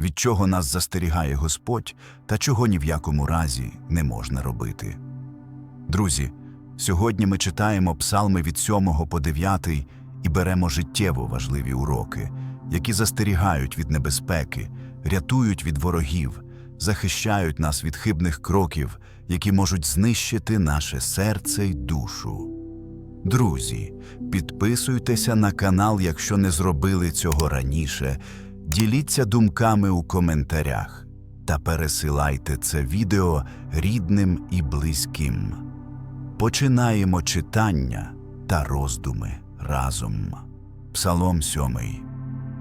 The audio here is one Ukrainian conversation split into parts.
від чого нас застерігає Господь та чого ні в якому разі не можна робити. Друзі, сьогодні ми читаємо псалми від 7 по 9 і беремо життєво важливі уроки, які застерігають від небезпеки, рятують від ворогів, захищають нас від хибних кроків, які можуть знищити наше серце й душу. Друзі, підписуйтеся на канал, якщо не зробили цього раніше. Діліться думками у коментарях та пересилайте це відео рідним і близьким. Починаємо читання та роздуми разом. Псалом сьомий.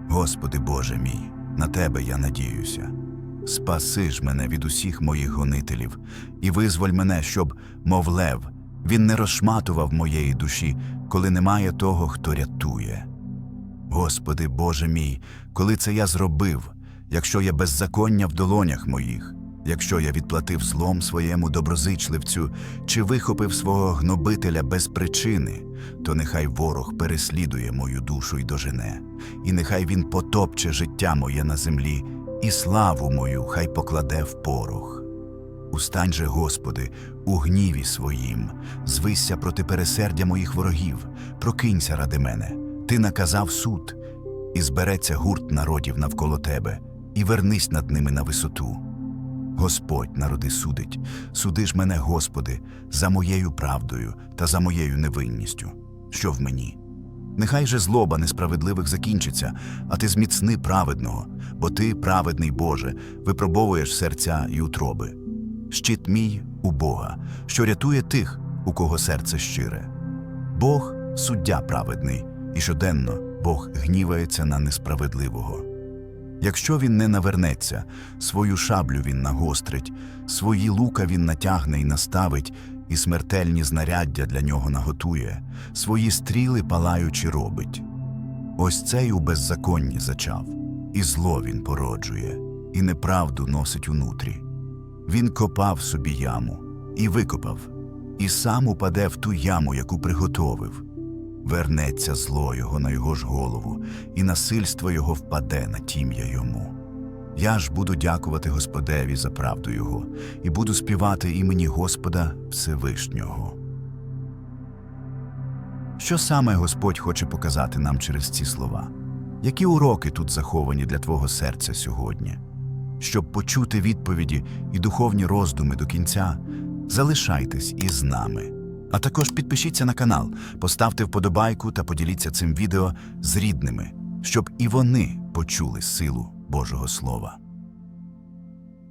Господи Боже мій, на Тебе я надіюся. Спаси ж мене від усіх моїх гонителів і визволь мене, щоб, мов лев, він не розшматував моєї душі, коли немає того, хто рятує. Господи Боже мій, коли це я зробив, якщо я беззаконня в долонях моїх, якщо я відплатив злом своєму доброзичливцю чи вихопив свого гнобителя без причини, то нехай ворог переслідує мою душу й дожене, і нехай він потопче життя моє на землі, і славу мою хай покладе в порох. Устань же, Господи, у гніві своїм, звися проти пересердя моїх ворогів, прокинься ради мене, ти наказав суд, і збереться гурт народів навколо тебе, і вернись над ними на висоту. Господь народи судить, суди ж мене, Господи, за моєю правдою та за моєю невинністю, що в мені. Нехай же злоба несправедливих закінчиться, а ти зміцни праведного, бо ти, праведний Боже, випробовуєш серця й утроби. Щит мій у Бога, що рятує тих, у кого серце щире. Бог суддя праведний, і щоденно Бог гнівається на несправедливого. Якщо він не навернеться, свою шаблю він нагострить, свої лука він натягне і наставить, і смертельні знаряддя для нього наготує, свої стріли палаючи робить. Ось цей у беззаконні зачав, і зло він породжує, і неправду носить унутрі. Він копав собі яму і викопав, і сам упаде в ту яму, яку приготовив. Вернеться зло його на його ж голову, і насильство його впаде на тім'я йому. Я ж буду дякувати Господеві за правду Його, і буду співати імені Господа Всевишнього. Що саме Господь хоче показати нам через ці слова? Які уроки тут заховані для твого серця сьогодні? Щоб почути відповіді і духовні роздуми до кінця, залишайтесь із нами. А також підпишіться на канал, поставте вподобайку та поділіться цим відео з рідними, щоб і вони почули силу Божого Слова.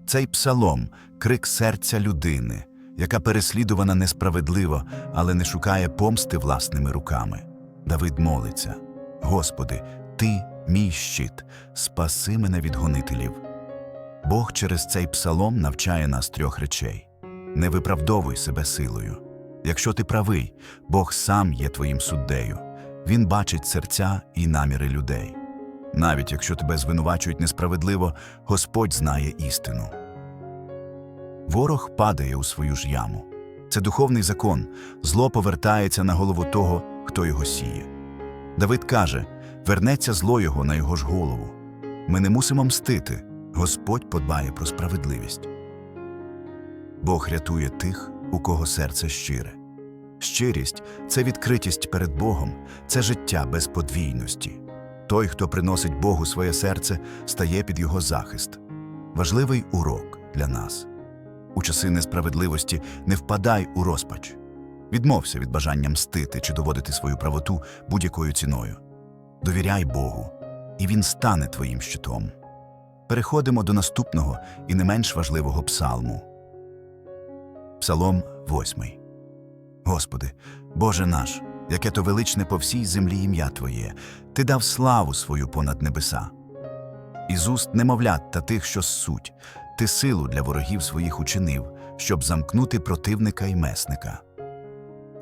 Цей псалом крик серця людини, яка переслідувана несправедливо, але не шукає помсти власними руками. Давид молиться: Господи, Ти мій щит, спаси мене від гонителів. Бог через цей псалом навчає нас трьох речей: не виправдовуй себе силою. Якщо ти правий, Бог сам є твоїм суддею. Він бачить серця і наміри людей. Навіть якщо тебе звинувачують несправедливо, Господь знає істину. Ворог падає у свою ж яму. Це духовний закон. Зло повертається на голову того, хто його сіє. Давид каже: вернеться зло його на його ж голову. Ми не мусимо мстити. Господь подбає про справедливість. Бог рятує тих, у кого серце щире. Щирість це відкритість перед Богом, це життя без подвійності. Той, хто приносить Богу своє серце, стає під його захист. Важливий урок для нас. У часи несправедливості не впадай у розпач. Відмовся від бажання мстити чи доводити свою правоту будь-якою ціною. Довіряй Богу, і Він стане твоїм щитом. Переходимо до наступного і не менш важливого псалму. Псалом 8. Господи, Боже наш, яке то величне по всій землі ім'я Твоє, Ти дав славу свою понад небеса. Із уст немовлят та тих, що ссуть, Ти силу для ворогів своїх учинив, щоб замкнути противника і месника.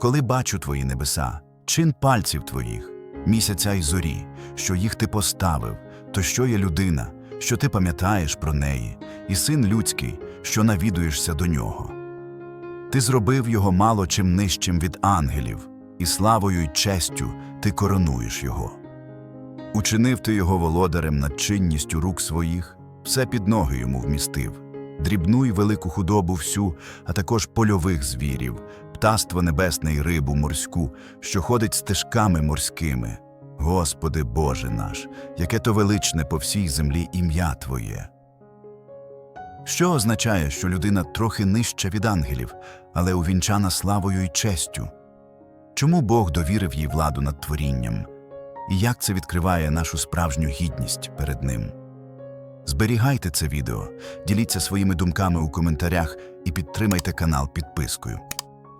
Коли бачу Твої небеса, чин пальців Твоїх, місяця й зорі, що їх Ти поставив, то що є людина, що ти пам'ятаєш про неї, і син людський, що навідуєшся до нього. Ти зробив його мало чим нижчим від ангелів, і славою й честю ти коронуєш його. Учинив ти його володарем над чинністю рук своїх, все під ноги йому вмістив, дрібну й велику худобу всю, а також польових звірів, птаство небесне й рибу морську, що ходить стежками морськими. Господи Боже наш, яке то величне по всій землі ім'я Твоє. Що означає, що людина трохи нижча від ангелів, але увінчана славою й честю? Чому Бог довірив їй владу над творінням? І як це відкриває нашу справжню гідність перед ним? Зберігайте це відео, діліться своїми думками у коментарях і підтримайте канал підпискою.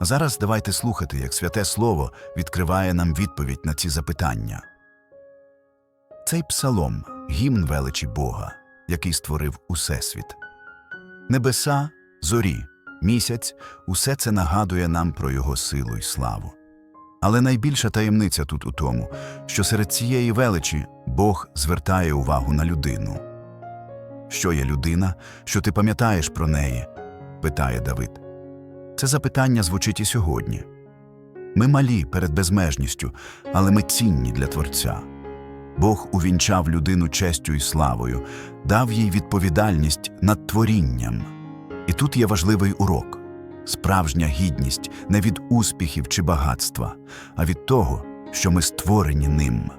А зараз давайте слухати, як святе Слово відкриває нам відповідь на ці запитання. Цей псалом гімн величі Бога, який створив Усесвіт. Небеса, зорі, місяць усе це нагадує нам про його силу й славу. Але найбільша таємниця тут у тому, що серед цієї величі Бог звертає увагу на людину. Що є людина, що ти пам'ятаєш про неї? питає Давид. Це запитання звучить і сьогодні. Ми малі перед безмежністю, але ми цінні для Творця. Бог увінчав людину честю і славою, дав їй відповідальність над творінням. І тут є важливий урок справжня гідність не від успіхів чи багатства, а від того, що ми створені ним.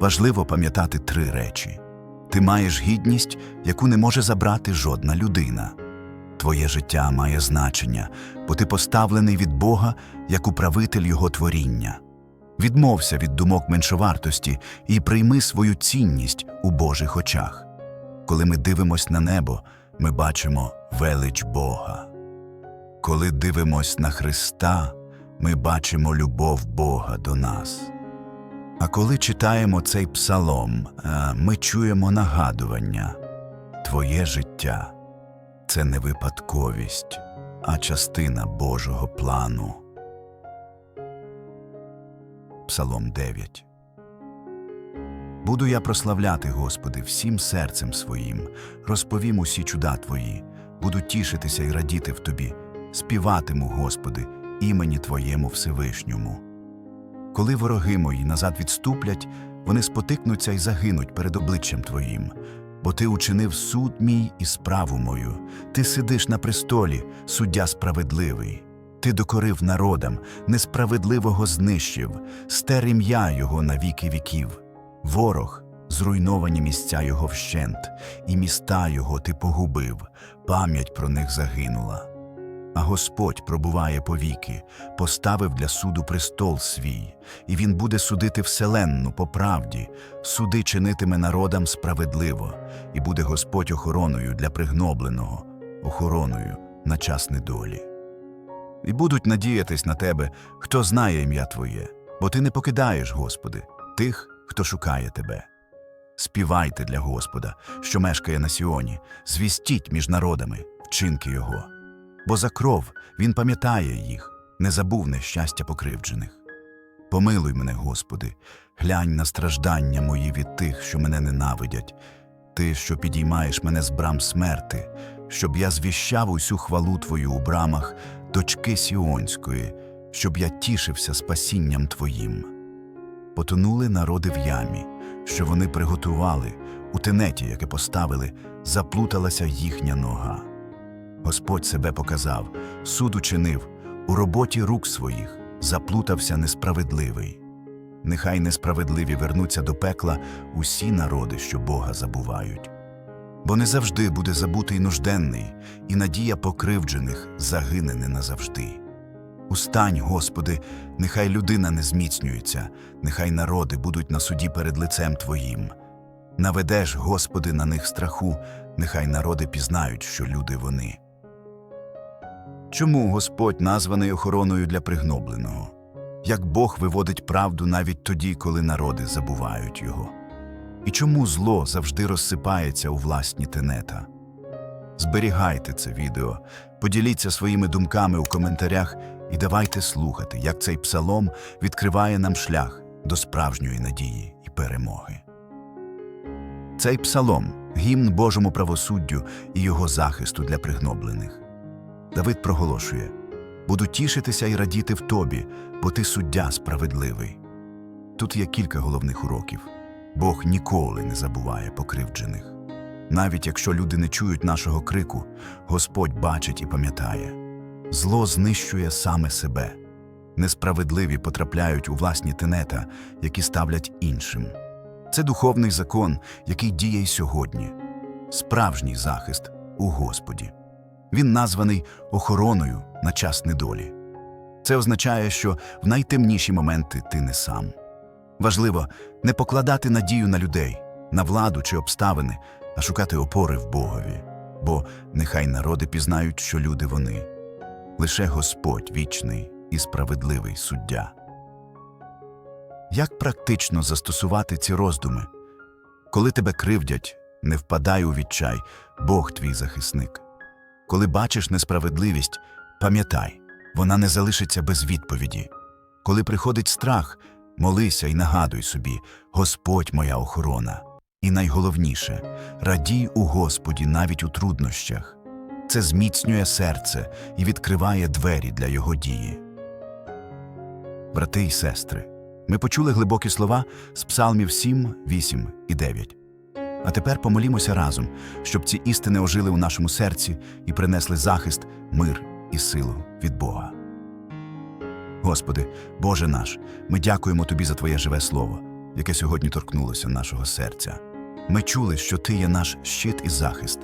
Важливо пам'ятати три речі ти маєш гідність, яку не може забрати жодна людина. Твоє життя має значення, бо ти поставлений від Бога як управитель Його творіння. Відмовся від думок меншовартості і прийми свою цінність у Божих очах. Коли ми дивимось на небо, ми бачимо велич Бога. Коли дивимось на Христа, ми бачимо любов Бога до нас. А коли читаємо цей псалом, е, ми чуємо нагадування Твоє життя це не випадковість, а частина Божого плану. Псалом 9 Буду я прославляти, Господи, всім серцем своїм, розповім усі чуда Твої, буду тішитися і радіти в Тобі, співатиму, Господи, імені Твоєму Всевишньому. Коли вороги мої назад відступлять, вони спотикнуться і загинуть перед обличчям Твоїм, бо Ти учинив суд мій і справу мою, Ти сидиш на престолі, суддя справедливий. Ти докорив народам, несправедливого знищив, стер ім'я його на віки віків. Ворог, зруйновані місця його вщент, і міста його ти погубив, пам'ять про них загинула. А Господь пробуває повіки, поставив для суду престол свій, і він буде судити вселенну по правді, суди чинитиме народам справедливо, і буде Господь охороною для пригнобленого, охороною на час недолі. І будуть надіятись на тебе, хто знає ім'я Твоє, бо ти не покидаєш, Господи, тих, хто шукає тебе. Співайте для Господа, що мешкає на Сіоні, звістіть між народами вчинки Його. Бо за кров Він пам'ятає їх, не забув нещастя покривджених. Помилуй мене, Господи, глянь на страждання мої від тих, що мене ненавидять, Ти, що підіймаєш мене з брам смерти, щоб я звіщав усю хвалу Твою у брамах дочки Сіонської, щоб я тішився спасінням Твоїм. Потонули народи в ямі, що вони приготували, у тенеті, яке поставили, заплуталася їхня нога. Господь себе показав, суд учинив, у роботі рук своїх заплутався несправедливий. Нехай несправедливі вернуться до пекла усі народи, що Бога забувають. Бо не завжди буде забутий нужденний, і надія покривджених загине не назавжди. Устань, Господи, нехай людина не зміцнюється, нехай народи будуть на суді перед лицем Твоїм. Наведеш, Господи, на них страху, нехай народи пізнають, що люди вони. Чому Господь названий охороною для пригнобленого? Як Бог виводить правду навіть тоді, коли народи забувають його? І чому зло завжди розсипається у власні тенета? Зберігайте це відео, поділіться своїми думками у коментарях і давайте слухати, як цей псалом відкриває нам шлях до справжньої надії і перемоги. Цей псалом гімн Божому правосуддю і його захисту для пригноблених. Давид проголошує Буду тішитися і радіти в тобі, бо ти суддя справедливий. Тут є кілька головних уроків. Бог ніколи не забуває покривджених. Навіть якщо люди не чують нашого крику, Господь бачить і пам'ятає. Зло знищує саме себе. Несправедливі потрапляють у власні тенета, які ставлять іншим. Це духовний закон, який діє й сьогодні. Справжній захист у Господі. Він названий охороною на час недолі. Це означає, що в найтемніші моменти ти не сам. Важливо не покладати надію на людей, на владу чи обставини, а шукати опори в Богові. Бо нехай народи пізнають, що люди вони. Лише Господь вічний і справедливий суддя. Як практично застосувати ці роздуми? Коли тебе кривдять, не впадай у відчай, Бог твій захисник. Коли бачиш несправедливість, пам'ятай, вона не залишиться без відповіді. Коли приходить страх, молися і нагадуй собі, Господь моя охорона. І найголовніше, радій у Господі навіть у труднощах. Це зміцнює серце і відкриває двері для його дії. Брати і сестри, ми почули глибокі слова з псалмів 7, 8 і 9. А тепер помолімося разом, щоб ці істини ожили у нашому серці і принесли захист, мир і силу від Бога. Господи, Боже наш, ми дякуємо Тобі за Твоє живе слово, яке сьогодні торкнулося нашого серця. Ми чули, що Ти є наш щит і захист,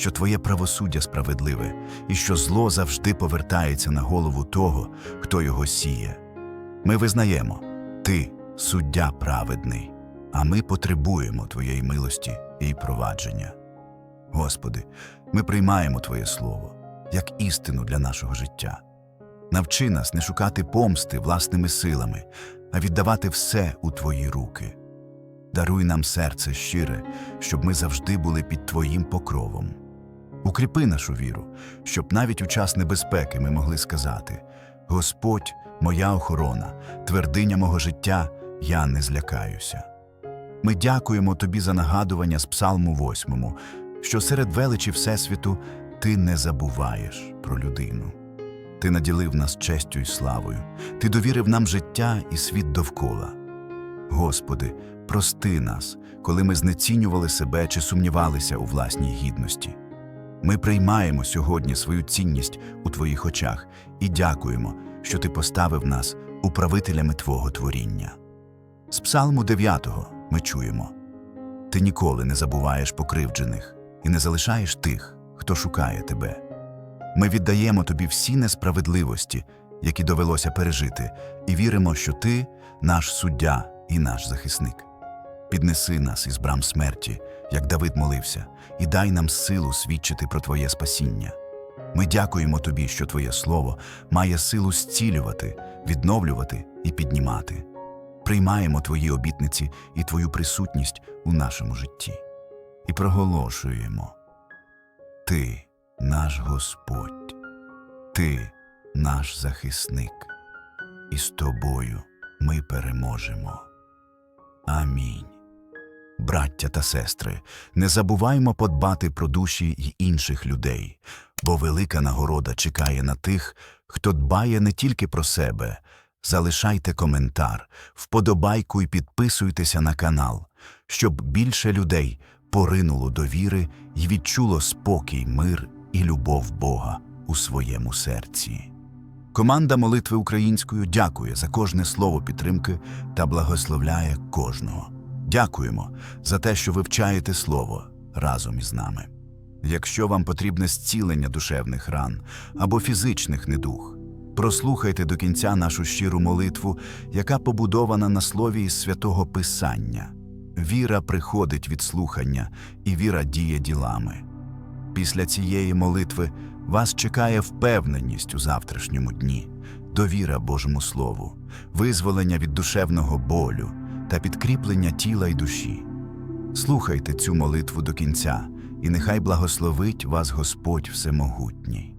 що Твоє правосуддя справедливе, і що зло завжди повертається на голову того, хто його сіє. Ми визнаємо, Ти суддя праведний, а ми потребуємо Твоєї милості і провадження. Господи, ми приймаємо Твоє Слово як істину для нашого життя. Навчи нас не шукати помсти власними силами, а віддавати все у Твої руки. Даруй нам серце щире, щоб ми завжди були під Твоїм покровом. Укріпи нашу віру, щоб навіть у час небезпеки ми могли сказати: Господь, моя охорона, твердиня мого життя, я не злякаюся. Ми дякуємо Тобі за нагадування з Псалму 8, що серед величі Всесвіту Ти не забуваєш про людину. Ти наділив нас честю і славою, Ти довірив нам життя і світ довкола. Господи, прости нас, коли ми знецінювали себе чи сумнівалися у власній гідності. Ми приймаємо сьогодні свою цінність у Твоїх очах і дякуємо, що Ти поставив нас управителями Твого творіння. З Псалму 9 ми чуємо Ти ніколи не забуваєш покривджених і не залишаєш тих, хто шукає тебе. Ми віддаємо тобі всі несправедливості, які довелося пережити, і віримо, що ти наш суддя і наш захисник. Піднеси нас із брам смерті, як Давид молився, і дай нам силу свідчити про Твоє спасіння. Ми дякуємо Тобі, що Твоє Слово має силу зцілювати, відновлювати і піднімати. Приймаємо Твої обітниці і Твою присутність у нашому житті. І проголошуємо Ти наш Господь, Ти наш захисник, і з Тобою ми переможемо. Амінь. Браття та сестри, не забуваймо подбати про душі й інших людей, бо велика нагорода чекає на тих, хто дбає не тільки про себе. Залишайте коментар, вподобайку і підписуйтеся на канал, щоб більше людей поринуло до віри і відчуло спокій, мир і любов Бога у своєму серці. Команда молитви українською дякує за кожне слово підтримки та благословляє кожного. Дякуємо за те, що вивчаєте слово разом із нами. Якщо вам потрібне зцілення душевних ран або фізичних недуг, прослухайте до кінця нашу щиру молитву, яка побудована на слові із святого Писання. Віра приходить від слухання, і віра діє ділами. Після цієї молитви вас чекає впевненість у завтрашньому дні, довіра Божому Слову, визволення від душевного болю та підкріплення тіла й душі. Слухайте цю молитву до кінця, і нехай благословить вас Господь Всемогутній.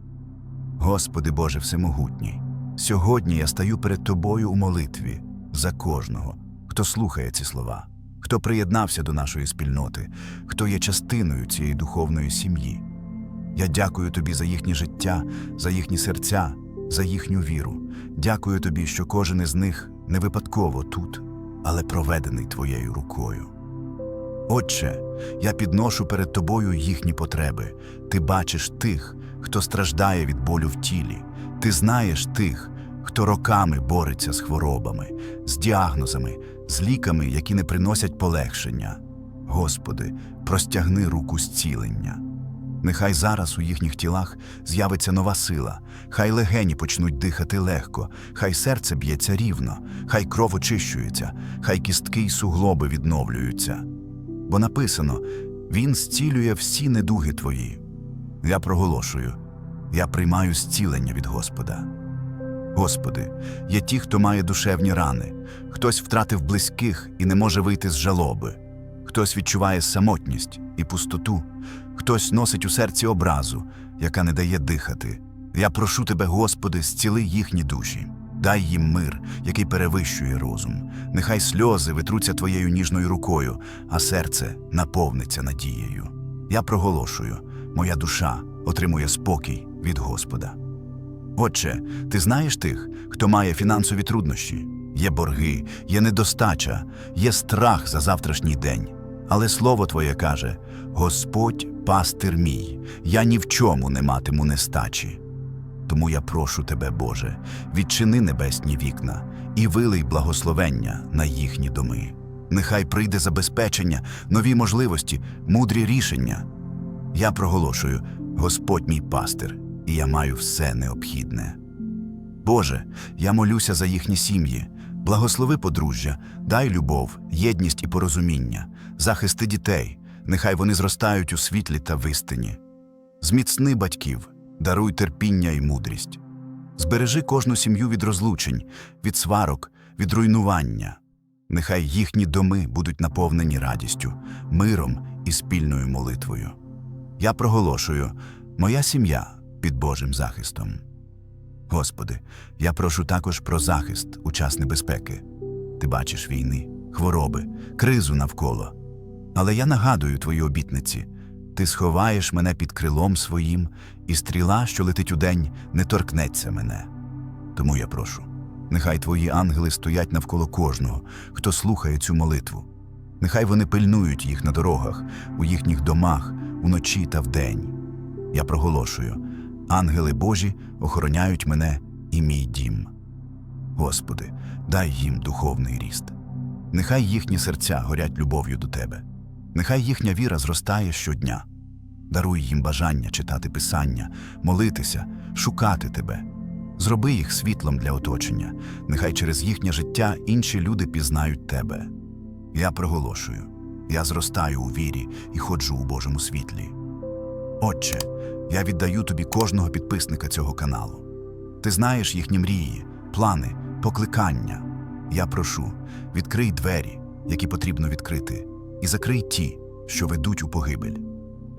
Господи Боже Всемогутній, сьогодні я стаю перед Тобою у молитві за кожного, хто слухає ці слова, хто приєднався до нашої спільноти, хто є частиною цієї духовної сім'ї. Я дякую Тобі за їхнє життя, за їхні серця, за їхню віру. Дякую Тобі, що кожен із них не випадково тут, але проведений Твоєю рукою. Отче, я підношу перед тобою їхні потреби. Ти бачиш тих, хто страждає від болю в тілі. Ти знаєш тих, хто роками бореться з хворобами, з діагнозами, з ліками, які не приносять полегшення. Господи, простягни руку зцілення. Нехай зараз у їхніх тілах з'явиться нова сила, хай легені почнуть дихати легко, хай серце б'ється рівно, хай кров очищується, хай кістки й суглоби відновлюються. Бо написано: Він зцілює всі недуги твої. Я проголошую, я приймаю зцілення від Господа. Господи, є ті, хто має душевні рани, хтось втратив близьких і не може вийти з жалоби, хтось відчуває самотність і пустоту, хтось носить у серці образу, яка не дає дихати. Я прошу Тебе, Господи, зціли їхні душі, дай їм мир, який перевищує розум. Нехай сльози витруться Твоєю ніжною рукою, а серце наповниться надією. Я проголошую, моя душа отримує спокій від Господа. Отче, ти знаєш тих, хто має фінансові труднощі, є борги, є недостача, є страх за завтрашній день. Але слово Твоє каже: Господь пастир мій, я ні в чому не матиму нестачі. Тому я прошу тебе, Боже, відчини небесні вікна і вилий благословення на їхні доми. Нехай прийде забезпечення, нові можливості, мудрі рішення. Я проголошую, Господь мій пастир, і я маю все необхідне. Боже, я молюся за їхні сім'ї, благослови подружжя, дай любов, єдність і порозуміння, захисти дітей, нехай вони зростають у світлі та вистині. Зміцни батьків, даруй терпіння і мудрість. Збережи кожну сім'ю від розлучень, від сварок, від руйнування. Нехай їхні доми будуть наповнені радістю, миром і спільною молитвою. Я проголошую, моя сім'я під Божим захистом. Господи, я прошу також про захист у час небезпеки. Ти бачиш війни, хвороби, кризу навколо. Але я нагадую твої обітниці ти сховаєш мене під крилом своїм, і стріла, що летить удень, не торкнеться мене. Тому я прошу, нехай твої ангели стоять навколо кожного, хто слухає цю молитву. Нехай вони пильнують їх на дорогах, у їхніх домах, уночі та вдень. Я проголошую: ангели Божі охороняють мене і мій дім. Господи, дай їм духовний ріст. Нехай їхні серця горять любов'ю до Тебе. Нехай їхня віра зростає щодня. Даруй їм бажання читати Писання, молитися, шукати Тебе. Зроби їх світлом для оточення. Нехай через їхнє життя інші люди пізнають Тебе. Я проголошую, я зростаю у вірі і ходжу у Божому світлі. Отче, я віддаю тобі кожного підписника цього каналу. Ти знаєш їхні мрії, плани, покликання. Я прошу, відкрий двері, які потрібно відкрити, і закрий ті, що ведуть у погибель.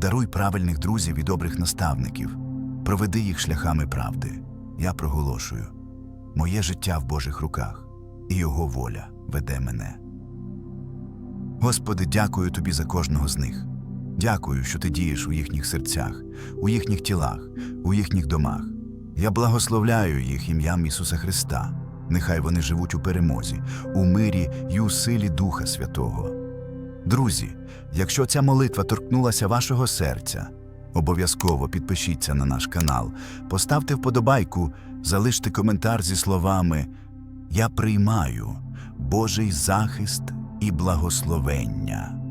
Даруй правильних друзів і добрих наставників, проведи їх шляхами правди. Я проголошую моє життя в Божих руках, і Його воля веде мене. Господи, дякую тобі за кожного з них. Дякую, що ти дієш у їхніх серцях, у їхніх тілах, у їхніх домах. Я благословляю їх ім'ям Ісуса Христа. Нехай вони живуть у перемозі, у мирі й у силі Духа Святого. Друзі, якщо ця молитва торкнулася вашого серця, обов'язково підпишіться на наш канал, поставте вподобайку, залиште коментар зі словами Я приймаю Божий захист і благословення.